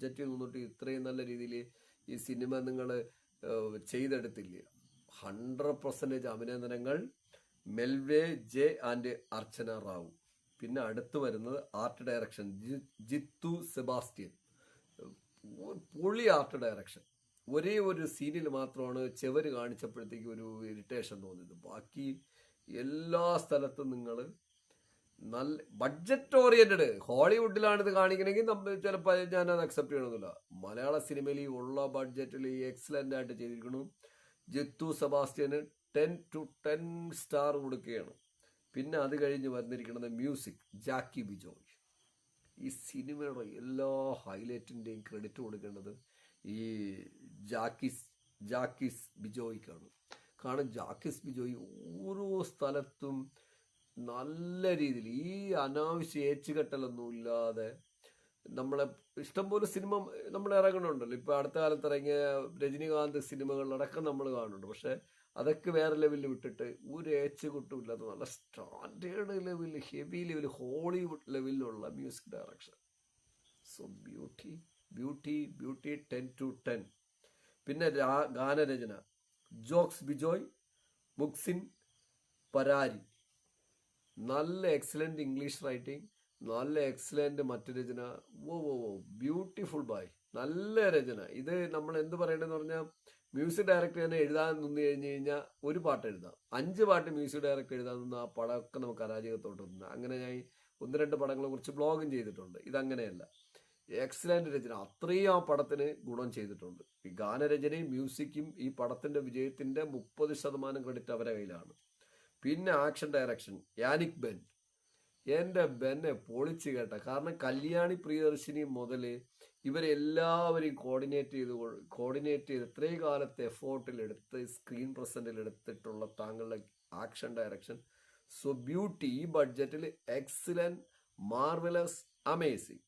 ബഡ്ജറ്റിൽ നിന്നിട്ട് ഇത്രയും നല്ല രീതിയിൽ ഈ സിനിമ നിങ്ങൾ ചെയ്തെടുത്തില്ല. ഹൺഡ്രഡ് പെർസെന്റേജ് അഭിനന്ദനങ്ങൾ. Melwy J and Archana Rao. പിന്നെ അടുത്ത് വരുന്നത് ആർട്ട് ഡയറക്ഷൻ ജിത്തു സെബാസ്റ്റ്യൻ. പൊളി ആർട്ട് ഡയറക്ഷൻ ഒരേ ഒരു സീനിൽ മാത്രമാണ് ചെവര് കാണിച്ചപ്പോഴത്തേക്ക് ഒരു ഇറിറ്റേഷൻ തോന്നിയത്. ബാക്കി എല്ലാ സ്ഥലത്തും നിങ്ങൾ നല്ല ബഡ്ജറ്റ് ഓറിയന്റഡ് ഹോളിവുഡിലാണ് ഇത് കാണിക്കണമെങ്കിൽ നമ്മൾ ചിലപ്പോൾ ഞാൻ അത് അക്സെപ്റ്റ് ചെയ്യണമെന്നില്ല മലയാള സിനിമയിൽ ഉള്ള ബഡ്ജറ്റിൽ എക്സലന്റ് ആയിട്ട് ചെയ്തിരിക്കണം ജിത്തു സെബാസ്റ്റ്യന് ടെൻ ടു ടെൻ സ്റ്റാർ കൊടുക്കുകയാണ്. പിന്നെ അത് കഴിഞ്ഞ് വന്നിരിക്കുന്നത് മ്യൂസിക് ജാക്കി ബിജോയ് ഈ സിനിമയുടെ എല്ലാ ഹൈലൈറ്റിന്റെയും ക്രെഡിറ്റ് കൊടുക്കേണ്ടത് ഈ ജാക്കിസ് ജാക്കിസ് ബിജോയ്ക്കാണ്. കാരണം ജാക്കിസ് ബിജോയ് ഓരോ സ്ഥലത്തും നല്ല രീതിയിൽ ഈ അനാവശ്യ ഏച്ചുകെട്ടലൊന്നും ഇല്ലാതെ നമ്മളെ ഇഷ്ടംപോലെ സിനിമ നമ്മൾ ഇറങ്ങണുണ്ടല്ലോ. ഇപ്പൊ അടുത്ത കാലത്ത് ഇറങ്ങിയ രജനീകാന്ത് സിനിമകളിലടക്കം നമ്മൾ കാണുന്നുണ്ട്. പക്ഷെ അതൊക്കെ വേറെ ലെവലിൽ വിട്ടിട്ട് ഒരു ഏച്ചുകുട്ടും ഇല്ലാത്ത നല്ല സ്റ്റാൻഡേർഡ് ലെവലിൽ ഹെവി ലെവൽ ഹോളിവുഡ് ലെവലിലുള്ള music direction. So beauty beauty beauty ten to ten പിന്നെ ഗാനരചന. ജോക്സ് ബിജോയ് മുക്സിൻ പരാരി. നല്ല എക്സലന്റ് ഇംഗ്ലീഷ് റൈറ്റിംഗ് നല്ല എക്സലന്റ് മറ്റു രചന. ഓ ഓ ഓ ബ്യൂട്ടിഫുൾ ബായ് നല്ല രചന. ഇത് നമ്മൾ എന്ത് പറയണമെന്ന് പറഞ്ഞാൽ മ്യൂസിക് ഡയറക്ടർ തന്നെ എഴുതാൻ നിന്ന് കഴിഞ്ഞ് കഴിഞ്ഞാൽ ഒരു പാട്ട് എഴുതാം. അഞ്ച് പാട്ട് മ്യൂസിക് ഡയറക്ടർ എഴുതാൻ നിന്ന് ആ പടമൊക്കെ നമുക്ക് അരാജകത്തോട്ട് നിന്ന് അങ്ങനെ ഞാൻ ഒന്ന് രണ്ട് പടങ്ങളെ കുറിച്ച് ബ്ലോഗും ചെയ്തിട്ടുണ്ട്. ഇതങ്ങനെയല്ല. എക്സലന്റ് രചന. അത്രയും ആ പടത്തിന് ഗുണം ചെയ്തിട്ടുണ്ട്. ഈ ഗാനരചനയും മ്യൂസിക്കും ഈ പടത്തിന്റെ വിജയത്തിന്റെ മുപ്പത് ശതമാനം ക്രെഡിറ്റ് അവരുടെ കയ്യിലാണ്. പിന്നെ ആക്ഷൻ ഡയറക്ഷൻ യാനിക് ബെൻ. എന്റെ ബെന്നെ പൊളിച്ച് കേട്ട. കാരണം കല്യാണി പ്രിയദർശിനി മുതൽ ഇവരെല്ലാവരെയും കോർഡിനേറ്റ് ചെയ്ത് കോർഡിനേറ്റ് ചെയ്ത് ഇത്രയും കാലത്തെ എഫേർട്ടിലെടുത്ത് സ്ക്രീൻ പ്രസന്റിൽ എടുത്തിട്ടുള്ള താങ്കളുടെ ആക്ഷൻ ഡയറക്ഷൻ സോ ബ്യൂട്ടി ഈ ബഡ്ജറ്റിൽ എക്സലന്റ് മാർവലസ് അമേസിങ്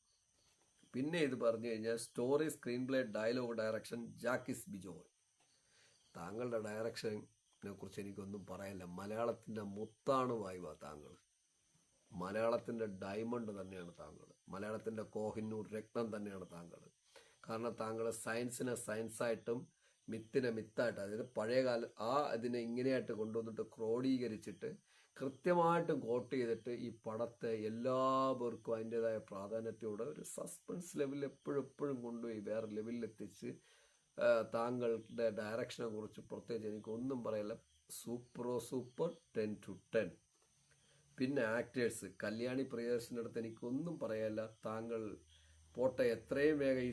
പിന്നെ ഇത് പറഞ്ഞു കഴിഞ്ഞാൽ story screen play dialogue direction Jakes Bejoy താങ്കളുടെ ഡയറക്ഷനെ കുറിച്ച് എനിക്കൊന്നും പറയാനില്ല. മലയാളത്തിന്റെ മുത്താണ് വായുവ താങ്കൾ മലയാളത്തിന്റെ ഡയമണ്ട് തന്നെയാണ് താങ്കൾ മലയാളത്തിന്റെ കോഹിന്നൂർ രക്തം തന്നെയാണ് താങ്കൾ കാരണം താങ്കൾ സയൻസിനെ സയൻസായിട്ടും മിത്തിനെ മിത്തായിട്ട് അതായത് പഴയകാല ആ അതിനെ ഇങ്ങനെയായിട്ട് കൊണ്ടുവന്നിട്ട് ക്രോഡീകരിച്ചിട്ട് കൃത്യമായിട്ടും കോട്ട് ചെയ്തിട്ട് ഈ പടത്തെ എല്ലാവർക്കും അതിന്റെതായ പ്രാധാന്യത്തോടെ ഒരു സസ്പെൻസ് ലെവലിൽ എപ്പോഴും എപ്പോഴും കൊണ്ടുപോയി വേറെ ലെവലിൽ എത്തിച്ച് താങ്കളുടെ ഡയറക്ഷനെ കുറിച്ച് പ്രത്യേകിച്ച് എനിക്ക് ഒന്നും പറയില്ല. സൂപ്പറോ സൂപ്പർ ടെൻ ടു ടെൻ പിന്നെ ആക്ടേഴ്സ് കല്യാണി പ്രിയദർശന്റെ അടുത്ത് എനിക്കൊന്നും പറയില്ല. താങ്കൾ പോട്ടെ എത്രയും വേഗം ഈ